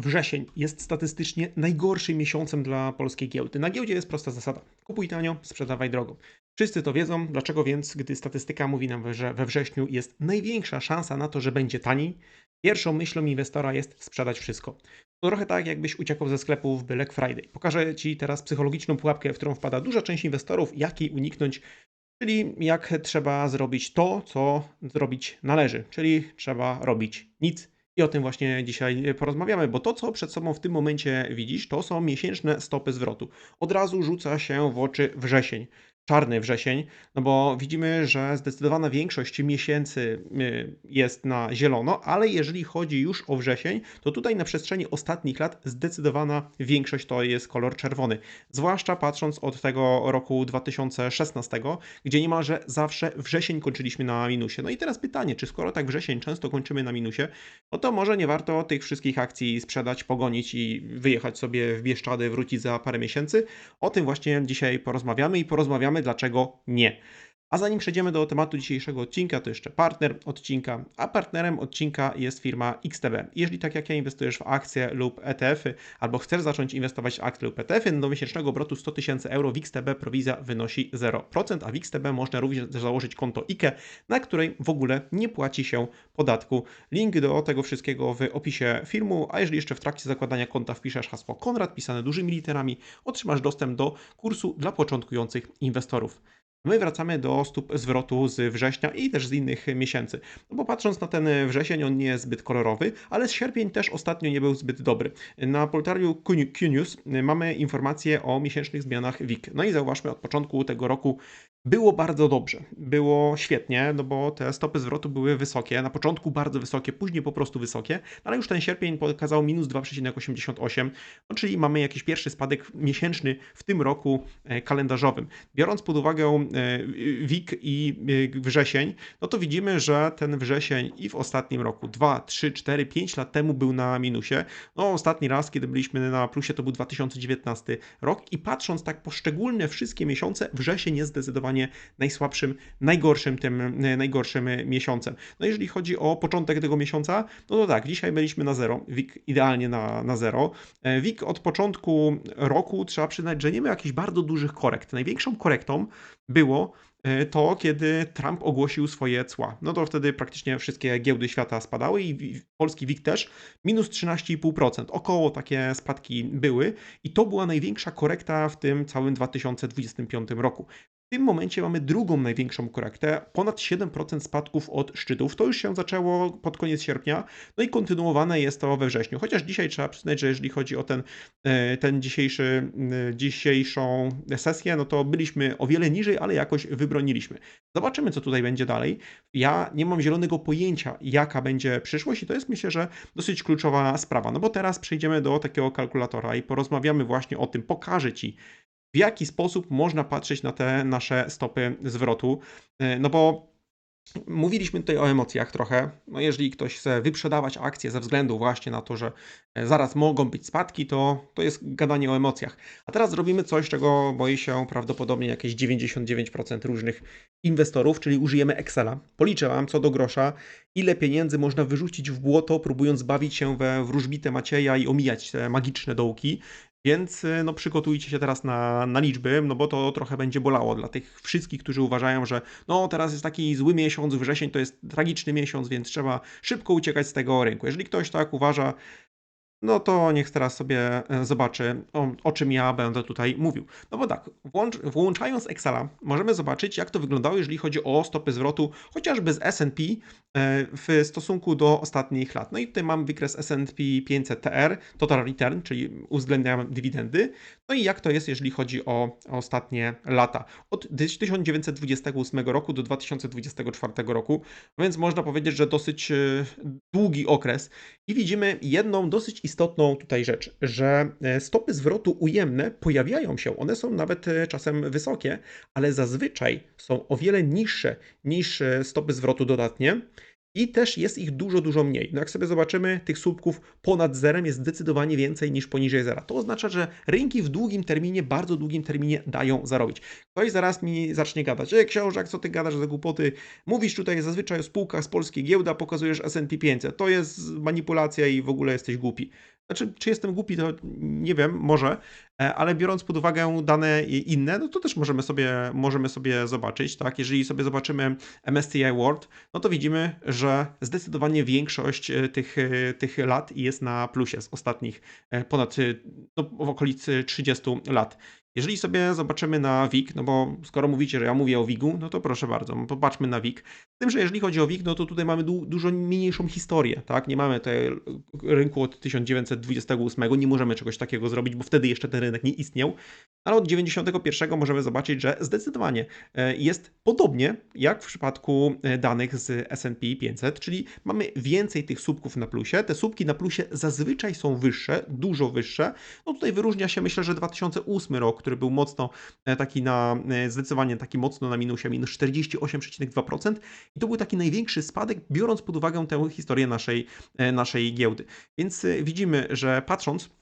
Wrzesień jest statystycznie najgorszym miesiącem dla polskiej giełdy. Na giełdzie jest prosta zasada: kupuj tanio, sprzedawaj drogo. Wszyscy to wiedzą, dlaczego więc, gdy statystyka mówi nam, że we wrześniu jest największa szansa na to, że będzie taniej, pierwszą myślą inwestora jest sprzedać wszystko. To trochę tak, jakbyś uciekał ze sklepu w Black Friday. Pokażę Ci teraz psychologiczną pułapkę, w którą wpada duża część inwestorów, jak jej uniknąć, czyli jak trzeba zrobić to, co zrobić należy, czyli trzeba robić nic i o tym właśnie dzisiaj porozmawiamy, bo to, co przed sobą w tym momencie widzisz, to są miesięczne stopy zwrotu. Od razu rzuca się w oczy wrzesień czarny wrzesień, no bo widzimy, że zdecydowana większość miesięcy y, jest na zielono, ale jeżeli chodzi już o wrzesień, to tutaj na przestrzeni ostatnich lat zdecydowana większość to jest kolor czerwony. Zwłaszcza patrząc od tego roku 2016, gdzie niemalże zawsze wrzesień kończyliśmy na minusie. No i teraz pytanie, czy skoro tak wrzesień często kończymy na minusie, no to może nie warto tych wszystkich akcji sprzedać, pogonić i wyjechać sobie w Bieszczady, wrócić za parę miesięcy? O tym właśnie dzisiaj porozmawiamy i porozmawiamy dlaczego nie. A zanim przejdziemy do tematu dzisiejszego odcinka, to jeszcze partner odcinka, a partnerem odcinka jest firma XTB. Jeżeli tak jak ja inwestujesz w akcje lub ETF-y, albo chcesz zacząć inwestować w akcje lub ETF-y, do miesięcznego obrotu 100 tysięcy euro w XTB prowizja wynosi 0%, a w XTB można również założyć konto IKE, na której w ogóle nie płaci się podatku. Link do tego wszystkiego w opisie filmu, a jeżeli jeszcze w trakcie zakładania konta wpiszesz hasło Konrad pisane dużymi literami, otrzymasz dostęp do kursu dla początkujących inwestorów. My wracamy do stóp zwrotu z września i też z innych miesięcy. No bo patrząc na ten wrzesień, on nie jest zbyt kolorowy, ale sierpień też ostatnio nie był zbyt dobry. Na portalu QNews mamy informacje o miesięcznych zmianach WIG. No i zauważmy, od początku tego roku było bardzo dobrze, było świetnie, no bo te stopy zwrotu były wysokie, na początku bardzo wysokie, później po prostu wysokie, ale już ten sierpień pokazał minus 2,88, no czyli mamy jakiś pierwszy spadek miesięczny w tym roku e, kalendarzowym. Biorąc pod uwagę e, WIG i e, wrzesień, no to widzimy, że ten wrzesień i w ostatnim roku, 2, 3, 4, 5 lat temu był na minusie. No ostatni raz, kiedy byliśmy na plusie, to był 2019 rok i patrząc tak poszczególne wszystkie miesiące, wrzesień jest zdecydowanie zdecydowanie najsłabszym, najgorszym tym e, najgorszym miesiącem. No jeżeli chodzi o początek tego miesiąca, no to tak, dzisiaj byliśmy na zero, WIG idealnie na, na zero. E, WIG od początku roku trzeba przyznać, że nie miał jakichś bardzo dużych korekt. Największą korektą było e, to, kiedy Trump ogłosił swoje cła. No to wtedy praktycznie wszystkie giełdy świata spadały i polski WIG też minus 13,5%. Około takie spadki były i to była największa korekta w tym całym 2025 roku. W tym momencie mamy drugą największą korektę, ponad 7% spadków od szczytów. To już się zaczęło pod koniec sierpnia, no i kontynuowane jest to we wrześniu. Chociaż dzisiaj trzeba przyznać, że jeżeli chodzi o ten, e, ten dzisiejszy, dzisiejszą sesję, no to byliśmy o wiele niżej, ale jakoś wybroniliśmy. Zobaczymy, co tutaj będzie dalej. Ja nie mam zielonego pojęcia, jaka będzie przyszłość i to jest myślę, że dosyć kluczowa sprawa. No bo teraz przejdziemy do takiego kalkulatora i porozmawiamy właśnie o tym, pokażę Ci, w jaki sposób można patrzeć na te nasze stopy zwrotu. E, no bo Mówiliśmy tutaj o emocjach trochę. No jeżeli ktoś chce wyprzedawać akcje ze względu właśnie na to, że e, zaraz mogą być spadki, to, to jest gadanie o emocjach. A teraz zrobimy coś, czego boi się prawdopodobnie jakieś 99% różnych inwestorów, czyli użyjemy Excela. Policzę Wam co do grosza, ile pieniędzy można wyrzucić w błoto, próbując bawić się we wróżbite Macieja i omijać te magiczne dołki. Więc y, no, przygotujcie się teraz na, na liczby, no bo to trochę będzie bolało dla tych wszystkich, którzy uważają, że no teraz jest taki zły miesiąc, wrzesień to jest tragiczny miesiąc, więc trzeba szybko uciekać z tego rynku. Jeżeli ktoś tak uważa, no to niech teraz sobie e, zobaczy, o, o, czym ja będę tutaj mówił. No bo tak, włącz, włączając Excela, możemy zobaczyć, jak to wyglądało, jeżeli chodzi o stopy zwrotu, chociażby z S&P e, w stosunku do ostatnich lat. No i tutaj mam wykres S&P 500 TR, Total Return, czyli uwzględniam dywidendy. No i jak to jest, jeżeli chodzi o ostatnie lata. Od 1928 roku do 2024 roku, więc można powiedzieć, że dosyć e, długi okres. I widzimy jedną dosyć istotną istotną tutaj rzecz, że e, stopy zwrotu ujemne pojawiają się, one są nawet e, czasem wysokie, ale zazwyczaj są o wiele niższe niż e, stopy zwrotu dodatnie. I też jest ich dużo, dużo mniej. No jak sobie zobaczymy, tych słupków ponad zerem jest zdecydowanie więcej niż poniżej zera. To oznacza, że rynki w długim terminie, bardzo długim terminie dają zarobić. Ktoś zaraz mi zacznie gadać, ej książek, co ty gadasz za głupoty? Mówisz tutaj zazwyczaj o spółkach z polskiej giełdy, pokazujesz S&P 500. To jest manipulacja i w ogóle jesteś głupi. Znaczy, czy jestem głupi, to nie wiem, może, e, ale biorąc pod uwagę dane inne, no to też możemy sobie, możemy sobie zobaczyć, tak? Jeżeli sobie zobaczymy MSCI World, no to widzimy, że zdecydowanie większość e, tych, e, tych lat jest na plusie z ostatnich ponad no, w okolicy 30 lat. Jeżeli sobie zobaczymy na WIG, no bo skoro mówicie, że ja mówię o WIG-u, no to proszę bardzo, popatrzmy na WIG. Z tym, że jeżeli chodzi o WIG, no to tutaj mamy du dużo mniejszą historię, tak? Nie mamy tutaj rynku od 1928, nie możemy czegoś takiego zrobić, bo wtedy jeszcze ten nie istniał. Ale od 91 możemy zobaczyć, że zdecydowanie e, jest podobnie jak w przypadku e, danych z S&P 500, czyli mamy więcej tych słupków na plusie. Te słupki na plusie zazwyczaj są wyższe, dużo wyższe. No tutaj wyróżnia się myślę, że 2008 rok, który był mocno e, taki na, zdecydowanie taki mocno na minusie, minus 48,2% i to był taki największy spadek, biorąc pod uwagę tę historię naszej, naszej giełdy. Więc widzimy, że patrząc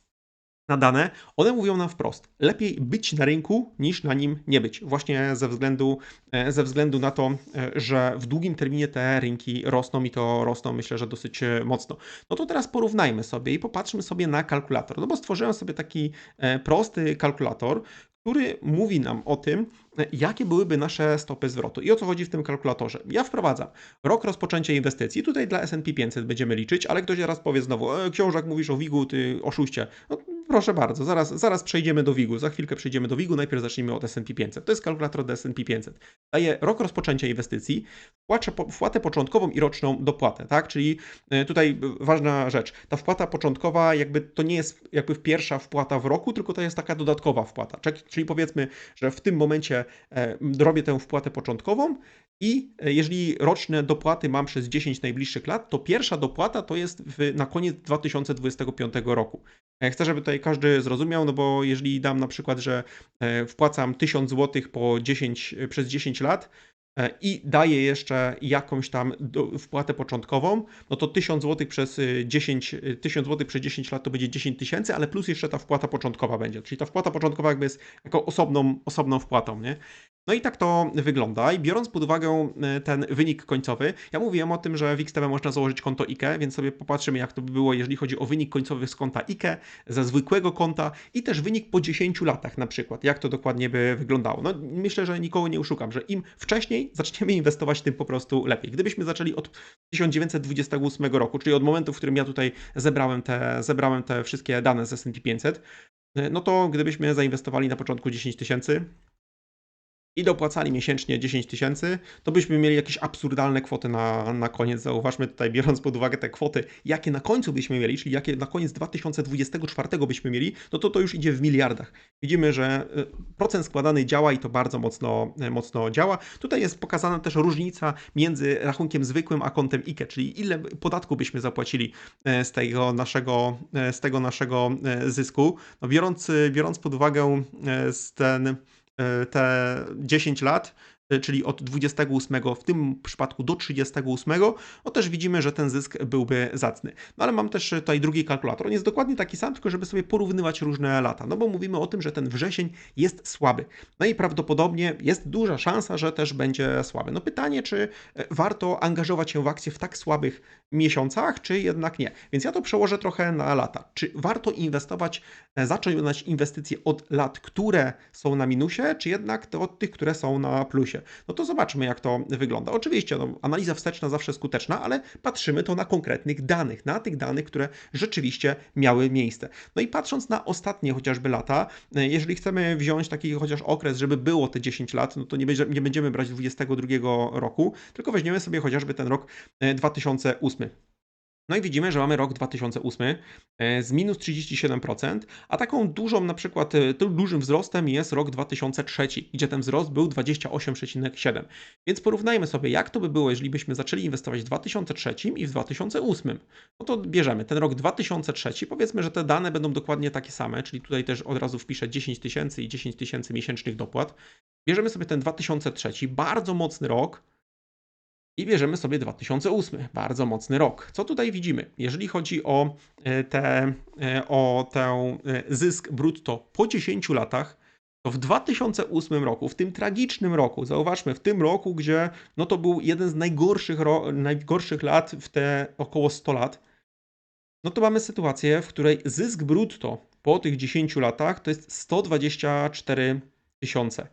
na dane, one mówią nam wprost, lepiej być na rynku niż na nim nie być. Właśnie ze względu, e, ze względu na to, e, że w długim terminie te rynki rosną i to rosną myślę, że dosyć e, mocno. No to teraz porównajmy sobie i popatrzmy sobie na kalkulator. No bo stworzyłem sobie taki prosty kalkulator, który mówi nam o tym, jakie byłyby nasze stopy zwrotu i o co chodzi w tym kalkulatorze. Ja wprowadzam rok rozpoczęcia inwestycji. Tutaj dla S&P 500 będziemy liczyć, ale ktoś teraz powie znowu, e, książek mówisz o WIG-u, ty oszuście. No, proszę bardzo, zaraz, zaraz przejdziemy do WIG-u, za chwilkę przejdziemy do WIG-u, najpierw zacznijmy od S&P 500. To jest kalkulator od S&P 500. Daje rok rozpoczęcia inwestycji, wpłatę początkową i roczną dopłatę, tak? Czyli e, tutaj ważna rzecz, ta wpłata początkowa jakby to nie jest jakby pierwsza wpłata w roku, tylko to jest taka dodatkowa wpłata. Czyli powiedzmy, że w tym momencie E, robię tę wpłatę początkową i e, jeżeli roczne dopłaty mam przez 10 najbliższych lat, to pierwsza dopłata to jest w, na koniec 2025 roku. E, chcę, żeby tutaj każdy zrozumiał, no bo jeżeli dam na przykład, że wpłacam 1000 zł po 10, przez 10 lat, i daję jeszcze jakąś tam wpłatę początkową, no to 1000 zł przez 10, 1000 zł przez 10 lat to będzie 10 tysięcy, ale plus jeszcze ta wpłata początkowa będzie. Czyli ta wpłata początkowa jakby jest jako osobną, osobną wpłatą, nie? No i tak to wygląda. I biorąc pod uwagę e, ten wynik końcowy, ja mówiłem o tym, że w XTB można założyć konto IKE, więc sobie popatrzymy, jak to by było, jeżeli chodzi o wynik końcowy z konta IKE, ze zwykłego konta i też wynik po 10 latach na przykład, jak to dokładnie by wyglądało. No myślę, że nikogo nie uszukam, że im wcześniej zaczniemy inwestować, tym po prostu lepiej. Gdybyśmy zaczęli od 1928 roku, czyli od momentu, w którym ja tutaj zebrałem te, zebrałem te wszystkie dane z S&P 500, e, no to gdybyśmy zainwestowali na początku 10 tysięcy, i dopłacali miesięcznie 10 tysięcy, to byśmy mieli jakieś absurdalne kwoty na, na koniec. Zauważmy tutaj, biorąc pod uwagę te kwoty, jakie na końcu byśmy mieli, czyli jakie na koniec 2024 byśmy mieli, no to to już idzie w miliardach. Widzimy, że y, procent składany działa i to bardzo mocno, y, mocno działa. Tutaj jest pokazana też różnica między rachunkiem zwykłym a kontem IKE, czyli ile podatku byśmy zapłacili y, z tego naszego, z tego naszego zysku. No biorąc, biorąc pod uwagę ten te 10 lat, czyli od 28 w tym przypadku do 38, no też widzimy, że ten zysk byłby zacny. No ale mam też tutaj drugi kalkulator. On jest dokładnie taki sam, tylko żeby sobie porównywać różne lata. No bo mówimy o tym, że ten wrzesień jest słaby. No i prawdopodobnie jest duża szansa, że też będzie słaby. No pytanie, czy e, warto angażować się w akcje w tak słabych miesiącach, czy jednak nie. Więc ja to przełożę trochę na lata. Czy warto inwestować, e, zacząć inwestycje od lat, które są na minusie, czy jednak to od tych, które są na plusie? No to zobaczmy, jak to wygląda. Oczywiście, no, analiza wsteczna zawsze skuteczna, ale patrzymy to na konkretnych danych, na tych danych, które rzeczywiście miały miejsce. No i patrząc na ostatnie chociażby lata, e, jeżeli chcemy wziąć taki chociaż okres, żeby było te 10 lat, no to nie, będzie, nie będziemy brać 22 roku, tylko weźmiemy sobie chociażby ten rok 2008. 2008. No i widzimy, że mamy rok 2008 e, z minus 37%, a taką dużą na przykład, e, dużym wzrostem jest rok 2003, gdzie ten wzrost był 28,7. Więc porównajmy sobie, jak to by było, jeżeli byśmy zaczęli inwestować w 2003 i w 2008. No to bierzemy ten rok 2003, powiedzmy, że te dane będą dokładnie takie same, czyli tutaj też od razu wpiszę 10 tysięcy i 10 tysięcy miesięcznych dopłat. Bierzemy sobie ten 2003, bardzo mocny rok, i bierzemy sobie 2008, bardzo mocny rok. Co tutaj widzimy? Jeżeli chodzi o, e, te, e, o ten zysk brutto po 10 latach, to w 2008 roku, w tym tragicznym roku, zauważmy, w tym roku, gdzie no to był jeden z najgorszych, najgorszych lat w te około 100 lat, no to mamy sytuację, w której zysk brutto po tych 10 latach to jest 124 tysiące.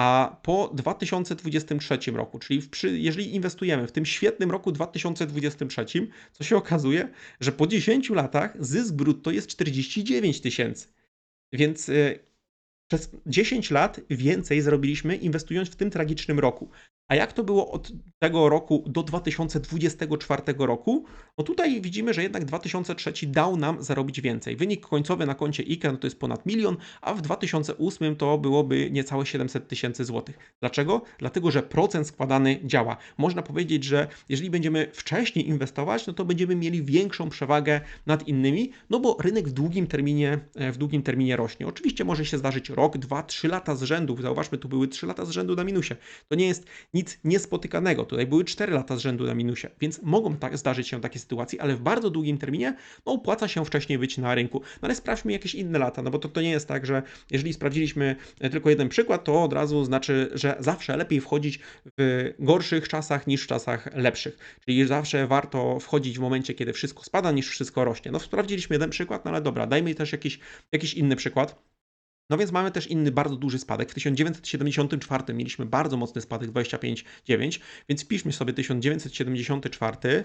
A po 2023 roku, czyli przy, jeżeli inwestujemy w tym świetnym roku 2023, co się okazuje, że po 10 latach zysk brutto jest 49 tysięcy. Więc y, przez 10 lat więcej zarobiliśmy inwestując w tym tragicznym roku. A jak to było od tego roku do 2024 roku? No tutaj widzimy, że jednak 2003 dał nam zarobić więcej. Wynik końcowy na koncie IKE no to jest ponad milion, a w 2008 to byłoby niecałe 700 tysięcy złotych. Dlaczego? Dlatego, że procent składany działa. Można powiedzieć, że jeżeli będziemy wcześniej inwestować, no to będziemy mieli większą przewagę nad innymi, no bo rynek w długim terminie, w długim terminie rośnie. Oczywiście może się zdarzyć rok, dwa, trzy lata z rzędu. Zauważmy, tu były trzy lata z rzędu na minusie. To nie jest nic niespotykanego. Tutaj były 4 lata z rzędu na minusie, więc mogą tak zdarzyć się takie sytuacje, ale w bardzo długim terminie no, opłaca się wcześniej być na rynku. No ale sprawdźmy jakieś inne lata, no bo to, to nie jest tak, że jeżeli sprawdziliśmy tylko jeden przykład, to od razu znaczy, że zawsze lepiej wchodzić w gorszych czasach niż w czasach lepszych. Czyli zawsze warto wchodzić w momencie, kiedy wszystko spada, niż wszystko rośnie. No sprawdziliśmy jeden przykład, no ale dobra, dajmy też jakiś, jakiś inny przykład. No więc mamy też inny bardzo duży spadek. W 1974 mieliśmy bardzo mocny spadek 25,9, więc wpiszmy sobie 1974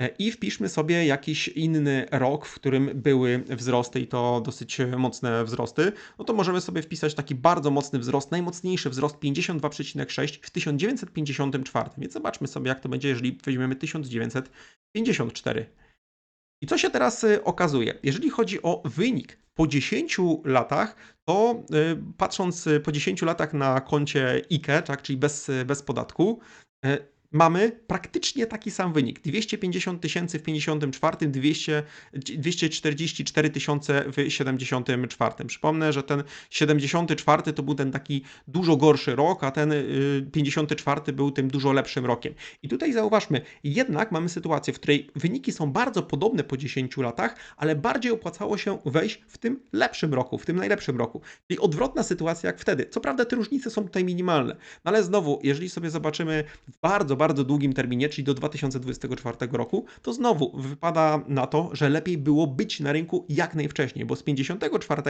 e, i wpiszmy sobie jakiś inny rok, w którym były wzrosty i to dosyć mocne wzrosty. No to możemy sobie wpisać taki bardzo mocny wzrost, najmocniejszy wzrost 52,6 w 1954. Więc zobaczmy sobie, jak to będzie, jeżeli weźmiemy 1954. I co się teraz y, okazuje? Jeżeli chodzi o wynik po 10 latach, to y, patrząc y, po 10 latach na koncie IKE, tak, czyli bez, bez podatku, mamy praktycznie taki sam wynik. 250 tysięcy w 54, 200, 244 tysiące w 74. Przypomnę, że ten 74 to był ten taki dużo gorszy rok, a ten 54 y, był tym dużo lepszym rokiem. I tutaj zauważmy, jednak mamy sytuację, w której wyniki są bardzo podobne po 10 latach, ale bardziej opłacało się wejść w tym lepszym roku, w tym najlepszym roku. Czyli odwrotna sytuacja jak wtedy. Co prawda te różnice są tutaj minimalne, no ale znowu, jeżeli sobie zobaczymy bardzo, bardzo długim terminie, czyli do 2024 roku, to znowu wypada na to, że lepiej było być na rynku jak najwcześniej, bo z 54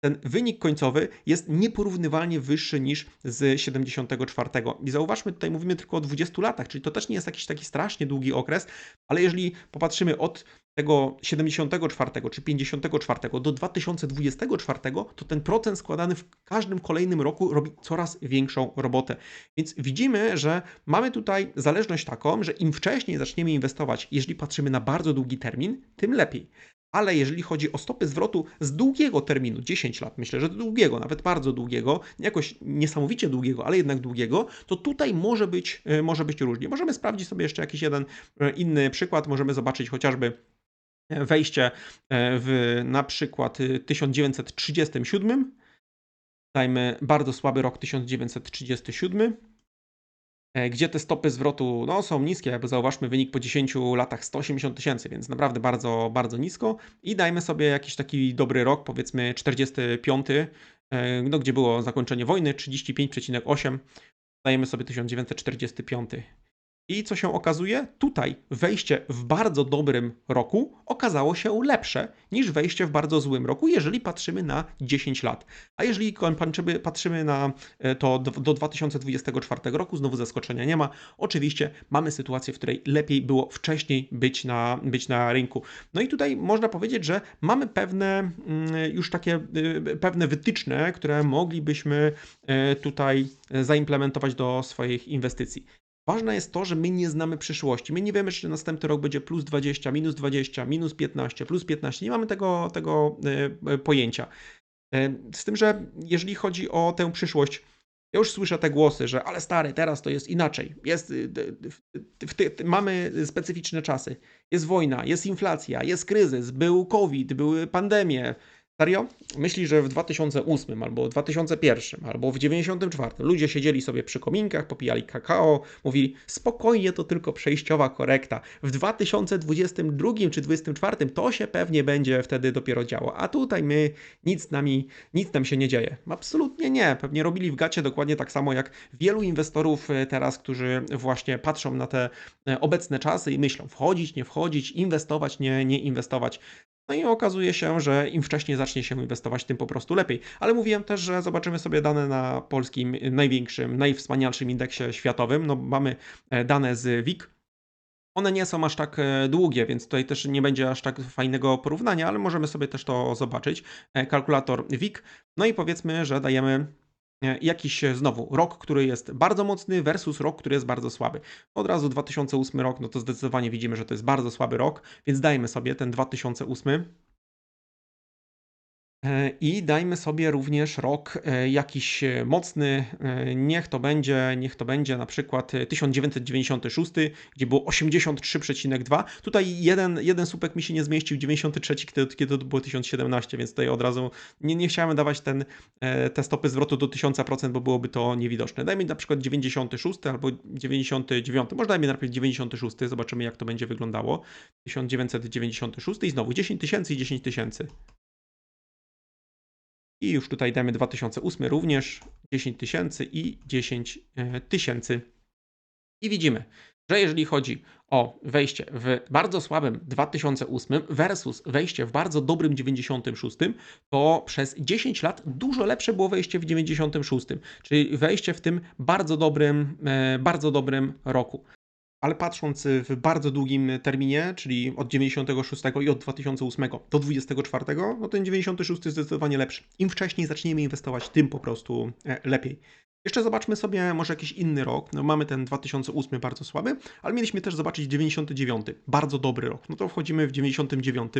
ten wynik końcowy jest nieporównywalnie wyższy niż z 74. I zauważmy, tutaj mówimy tylko o 20 latach, czyli to też nie jest jakiś taki strasznie długi okres, ale jeżeli popatrzymy od tego 74 czy 54 do 2024, to ten procent składany w każdym kolejnym roku robi coraz większą robotę. Więc widzimy, że mamy tutaj zależność taką, że im wcześniej zaczniemy inwestować, jeżeli patrzymy na bardzo długi termin, tym lepiej. Ale jeżeli chodzi o stopy zwrotu z długiego terminu, 10 lat, myślę, że długiego, nawet bardzo długiego, jakoś niesamowicie długiego, ale jednak długiego, to tutaj może być, e, może być różnie. Możemy sprawdzić sobie jeszcze jakiś jeden e, inny przykład, możemy zobaczyć chociażby wejście e, w na przykład 1937. Y, Dajmy bardzo słaby rok 1937, e, gdzie te stopy zwrotu no, są niskie, bo zauważmy wynik po 10 latach 180 tysięcy, więc naprawdę bardzo, bardzo nisko. I dajmy sobie jakiś taki dobry rok, powiedzmy 45, e, no, gdzie było zakończenie wojny 35,8. Dajemy sobie 1945. I co się okazuje? Tutaj wejście w bardzo dobrym roku okazało się lepsze niż wejście w bardzo złym roku, jeżeli patrzymy na 10 lat. A jeżeli patrzymy na e, to do 2024 roku, znowu zaskoczenia nie ma. Oczywiście mamy sytuację, w której lepiej było wcześniej być na, być na rynku. No i tutaj można powiedzieć, że mamy pewne mm, już takie e, pewne wytyczne, które moglibyśmy e, tutaj zaimplementować do swoich inwestycji. Ważne jest to, że my nie znamy przyszłości. My nie wiemy, czy następny rok będzie plus 20, minus 20, minus 15, plus 15. Nie mamy tego, tego e, pojęcia. E, z tym, że jeżeli chodzi o tę przyszłość, ja już słyszę te głosy, że ale stary, teraz to jest inaczej. Jest, e, mamy specyficzne czasy. Jest wojna, jest inflacja, jest kryzys, był COVID, były pandemie. Serio? Myśli, że w 2008 albo 2001 albo w 94 ludzie siedzieli sobie przy kominkach, popijali kakao, mówili spokojnie, to tylko przejściowa korekta. W 2022 czy 2024 to się pewnie będzie wtedy dopiero działo, a tutaj my nic nami, nic nam się nie dzieje. Absolutnie nie. Pewnie robili w gacie dokładnie tak samo jak wielu inwestorów e, teraz, którzy właśnie patrzą na te e, obecne czasy i myślą wchodzić, nie wchodzić, inwestować, nie, nie inwestować. No i okazuje się, że im wcześniej zacznie się inwestować, tym po prostu lepiej. Ale mówiłem też, że zobaczymy sobie dane na polskim największym, najwspanialszym indeksie światowym. No mamy e, dane z WIG. One nie są aż tak e, długie, więc tutaj też nie będzie aż tak fajnego porównania, ale możemy sobie też to zobaczyć. E, kalkulator WIG. No i powiedzmy, że dajemy jakiś e, znowu rok, który jest bardzo mocny versus rok, który jest bardzo słaby. Od razu 2008 rok, no to zdecydowanie widzimy, że to jest bardzo słaby rok, więc dajmy sobie ten 2008 E, I dajmy sobie również rok e, jakiś e, mocny, niech to będzie, niech to będzie na przykład 1996, gdzie było 83,2. Tutaj jeden, jeden słupek mi się nie zmieścił, 93, kiedy, kiedy to było 1017, więc tutaj od razu nie, nie chciałem dawać ten, te stopy zwrotu do 1000%, bo byłoby to niewidoczne. Dajmy na przykład 96 albo 99, może dajmy najpierw 96, zobaczymy jak to będzie wyglądało. 1996 i znowu 10 tysięcy i 10 tysięcy. I już tutaj damy 2008 również 10 tysięcy i 10 e, tysięcy. I widzimy, że jeżeli chodzi o wejście w bardzo słabym 2008 versus wejście w bardzo dobrym 96, to przez 10 lat dużo lepsze było wejście w 96, czyli wejście w tym bardzo dobrym, e, bardzo dobrym roku ale patrząc w bardzo długim terminie, czyli od 96 i od 2008 do 24, no ten 96 jest zdecydowanie lepszy. Im wcześniej zaczniemy inwestować, tym po prostu e, lepiej. Jeszcze zobaczmy sobie może jakiś inny rok. No mamy ten 2008 bardzo słaby, ale mieliśmy też zobaczyć 99, bardzo dobry rok. No to wchodzimy w 99.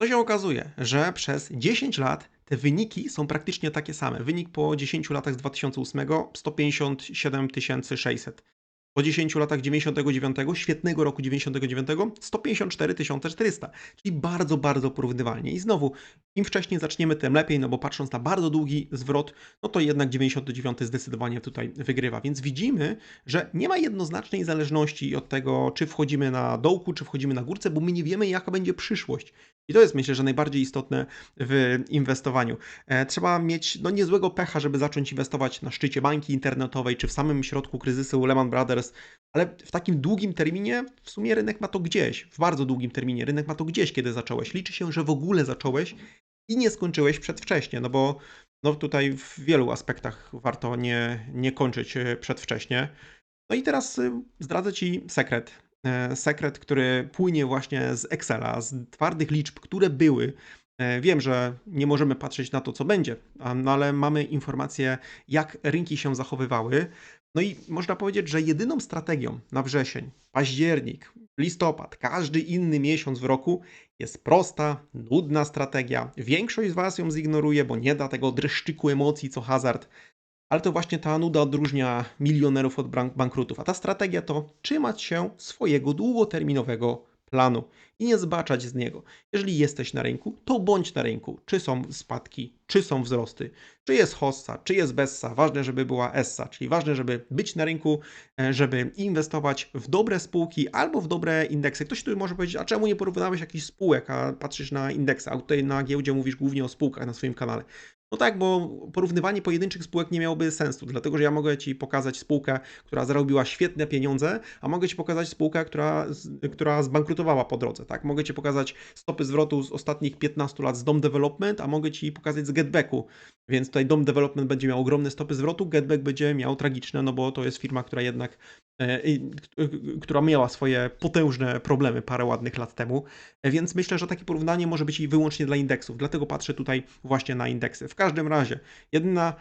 To się okazuje, że przez 10 lat te wyniki są praktycznie takie same. Wynik po 10 latach z 2008 157 600 po 10 latach 99, świetnego roku 99, 154 400, czyli bardzo, bardzo porównywalnie. I znowu, im wcześniej zaczniemy, tym lepiej, no bo patrząc na bardzo długi zwrot, no to jednak 99 zdecydowanie tutaj wygrywa. Więc widzimy, że nie ma jednoznacznej zależności od tego, czy wchodzimy na dołku, czy wchodzimy na górce, bo my nie wiemy, jaka będzie przyszłość. I to jest myślę, że najbardziej istotne w inwestowaniu. E, trzeba mieć no, niezłego pecha, żeby zacząć inwestować na szczycie bańki internetowej, czy w samym środku kryzysu Lehman Brothers, ale w takim długim terminie w sumie rynek ma to gdzieś, w bardzo długim terminie rynek ma to gdzieś, kiedy zacząłeś. Liczy się, że w ogóle zacząłeś i nie skończyłeś przedwcześnie, no bo no tutaj w wielu aspektach warto nie, nie kończyć e, przedwcześnie. No i teraz y, zdradzę Ci sekret. E, sekret, który płynie właśnie z Excela, z twardych liczb, które były. E, wiem, że nie możemy patrzeć na to, co będzie, no ale mamy informacje, jak rynki się zachowywały. No i można powiedzieć, że jedyną strategią na wrzesień, październik, listopad, każdy inny miesiąc w roku jest prosta, nudna strategia. Większość z Was ją zignoruje, bo nie da tego dreszczyku emocji co hazard ale to właśnie ta nuda odróżnia milionerów od bankrutów. A ta strategia to trzymać się swojego długoterminowego planu i nie zbaczać z niego. Jeżeli jesteś na rynku, to bądź na rynku. Czy są spadki, czy są wzrosty, czy jest hossa, czy jest bessa. Ważne, żeby była essa, czyli ważne, żeby być na rynku, e, żeby inwestować w dobre spółki albo w dobre indeksy. Ktoś tu może powiedzieć, a czemu nie porównałeś jakichś spółek, a patrzysz na indeksy, a tutaj na giełdzie mówisz głównie o spółkach na swoim kanale. No tak, bo porównywanie pojedynczych spółek nie miałoby sensu, dlatego że ja mogę Ci pokazać spółkę, która zarobiła świetne pieniądze, a mogę Ci pokazać spółkę, która, która zbankrutowała po drodze. Tak? Mogę Ci pokazać stopy zwrotu z ostatnich 15 lat z Dom Development, a mogę Ci pokazać z Getbacku. Więc tutaj Dom Development będzie miał ogromne stopy zwrotu, Getback będzie miał tragiczne, no bo to jest firma, która jednak E, która miała swoje potężne problemy parę ładnych lat temu, e, więc myślę, że takie porównanie może być i wyłącznie dla indeksów, dlatego patrzę tutaj właśnie na indeksy. W każdym razie, jedyna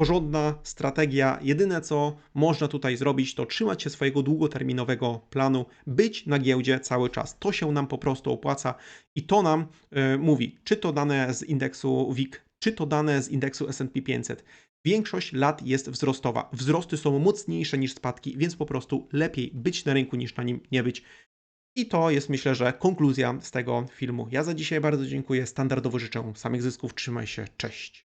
porządna strategia, jedyne co można tutaj zrobić, to trzymać się swojego długoterminowego planu, być na giełdzie cały czas. To się nam po prostu opłaca i to nam y, mówi, czy to dane z indeksu WIG, czy to dane z indeksu S&P 500. Większość lat jest wzrostowa. Wzrosty są mocniejsze niż spadki, więc po prostu lepiej być na rynku niż na nim nie być. I to jest myślę, że konkluzja z tego filmu. Ja za dzisiaj bardzo dziękuję. Standardowo życzę samych zysków. Trzymaj się. Cześć.